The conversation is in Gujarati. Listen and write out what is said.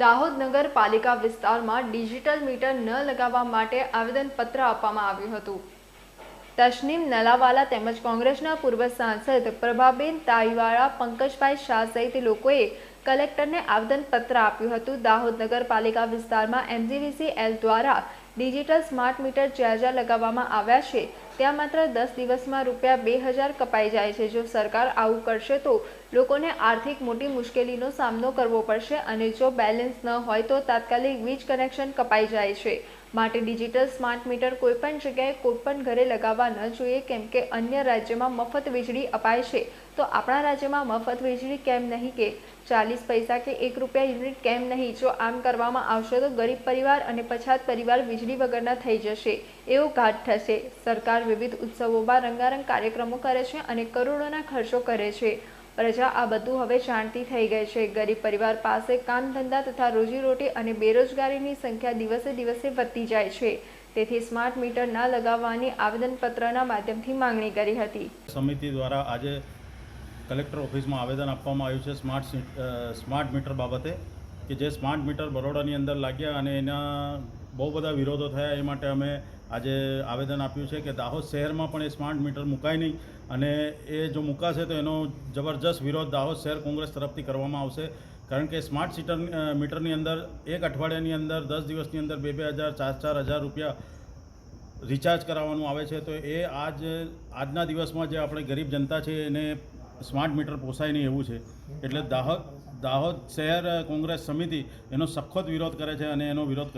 દાહોદ નગરપાલિકા વિસ્તારમાં ડિજિટલ મીટર ન લગાવવા માટે આવેદનપત્ર આપવામાં આવ્યું હતું. તશનીમ નલાવાલા તેમજ કોંગ્રેસના પૂર્વ સાંસદ પ્રભાબેન તાઈવાળા પંકજભાઈ શાહ સહિત લોકોએ કલેક્ટરને આવેદનપત્ર આપ્યું હતું. દાહોદ નગરપાલિકા વિસ્તારમાં એમજીવીસી એલ દ્વારા ડિજિટલ સ્માર્ટ મીટર જ્યાં જ્યાં લગાવવામાં આવ્યા છે. ત્યાં માત્ર દસ દિવસમાં રૂપિયા બે હજાર કપાઈ જાય છે. જો સરકાર આવું કરશે તો લોકોને આર્થિક મોટી મુશ્કેલીનો સામનો કરવો પડશે અને જો બેલેન્સ ન હોય તો તાત્કાલિક વીજ કનેક્શન કપાઈ જાય છે. માટે ડિજિટલ સ્માર્ટ મીટર કોઈપણ જગ્યાએ કોઈપણ ઘરે લગાવવા ન જોઈએ, કેમ કે અન્ય રાજ્યમાં મફત વીજળી અપાય છે. તો આપણા રાજ્યમાં મફત વીજળી કેમ નહીં કે ચાલીસ પૈસા કે એક રૂપિયા યુનિટ કેમ નહીં? જો આમ કરવામાં આવશે તો ગરીબ પરિવાર અને પછાત પરિવાર વીજળી વગરના થઈ જશે. એવો ઘાટ થશે સરકાર વિવિધ ઉત્સવોમાં રંગારંગ કાર્યક્રમો કરે છે અને કરોડોના ખર્ચો કરે છે. પ્રજા, આ બધું હવે જાણતી થઈ ગઈ છે. ગરીબ પરિવાર પાસે કામ ધંધા તથા રોજીરોટી અને બેરોજગારીની સંખ્યા દિવસે દિવસે વધતી જાય છે. તેથી સ્માર્ટ મીટર ના લગાવવાની આવેદનપત્રના માધ્યમથી માંગણી કરી હતી. સમિતિ દ્વારા આજે કલેક્ટર ઓફિસમાં આવેદન આપવામાં આવ્યું છે સ્માર્ટ સ્માર્ટ મીટર બાબતે, કે જે સ્માર્ટ મીટર બરોડાની અંદર લાગ્યા અને એના બહુ બધા વિરોધો થયા. એ માટે અમે આજે આવેદન આપ્યું છે કે દાહોદ શહેરમાં પણ એ સ્માર્ટ મીટર મુકાય નહીં અને એ જો મુકાશે તો એનો જબરજસ્ત વિરોધ દાહોદ શહેર કોંગ્રેસ તરફથી કરવામાં આવશે. કારણ કે સ્માર્ટ સીટર મીટરની અંદર એક અઠવાડિયાની અંદર, દસ દિવસની અંદર બે બે હજાર, ચાર ચાર હજાર રૂપિયા રિચાર્જ કરાવવાનું આવે છે. તો એ આજ, આજના દિવસમાં જે આપણે ગરીબ જનતા છે એને સ્માર્ટ મીટર પોસાય નહીં એવું છે. એટલે દાહોદ દાહોદ શહેર કોંગ્રેસ સમિતિ એનો સખત વિરોધ કરે છે અને એનો વિરોધ